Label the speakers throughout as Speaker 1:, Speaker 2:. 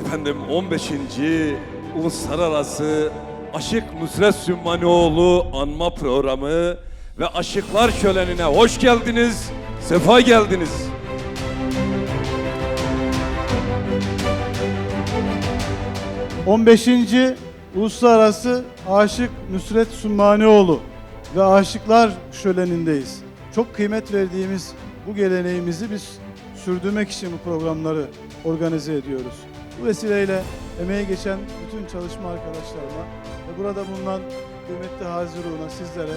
Speaker 1: Efendim 15. Uluslararası Aşık Nusret Sümmanioğlu anma programı ve Aşıklar Şöleni'ne hoş geldiniz, sefa geldiniz.
Speaker 2: Hı. 15. Uluslararası Aşık Nusret Sümmanioğlu ve Aşıklar Şöleni'ndeyiz. Çok kıymet verdiğimiz bu geleneğimizi biz sürdürmek için bu programları organize ediyoruz. Bu vesileyle emeği geçen bütün çalışma arkadaşlarıma ve burada bulunan kıymetli Haziruğuna sizlere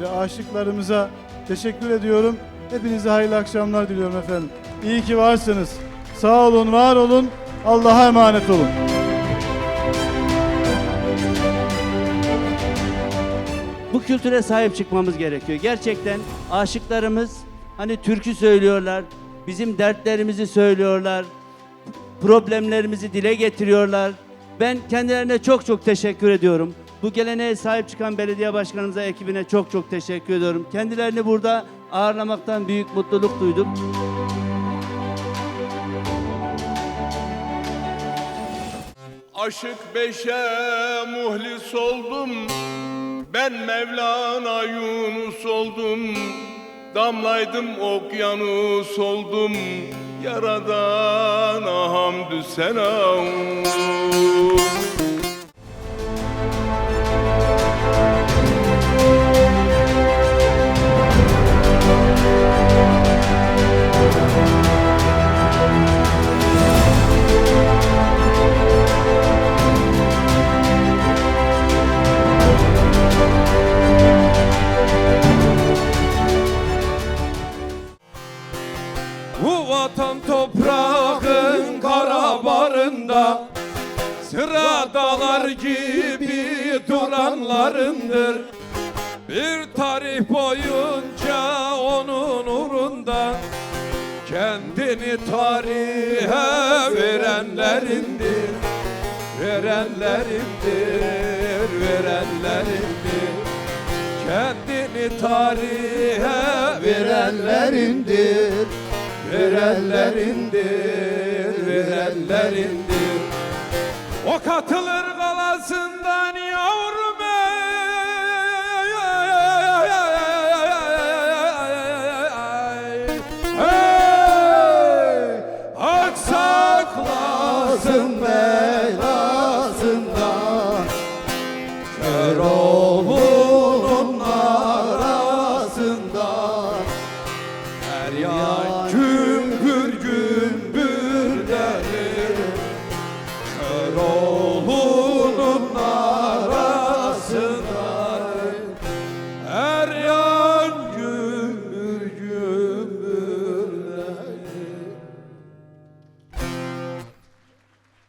Speaker 2: ve aşıklarımıza teşekkür ediyorum. Hepinize hayırlı akşamlar diliyorum efendim. İyi ki varsınız. Sağ olun, var olun. Allah'a emanet olun.
Speaker 3: Bu kültüre sahip çıkmamız gerekiyor. Gerçekten aşıklarımız hani türkü söylüyorlar, bizim dertlerimizi söylüyorlar, problemlerimizi dile getiriyorlar. Ben kendilerine çok çok teşekkür ediyorum. Bu geleneğe sahip çıkan belediye başkanımıza, ekibine çok çok teşekkür ediyorum. Kendilerini burada ağırlamaktan büyük mutluluk duydum.
Speaker 4: Aşık beşe muhlis oldum Ben Mevlana Yunus oldum Damlaydım okyanus oldum Yaradana hamdü
Speaker 1: Bu vatan toprağın kara barında Sıra gibi duranlarındır. Bir tarih boyunca onun uğrunda Kendini tarihe verenlerindir. Verenlerindir, verenlerindir. Kendini tarihe verenlerindir Verenlerindir, verenlerindir O katılır galasından yavrum ey. Hey! Aksaklasın belasından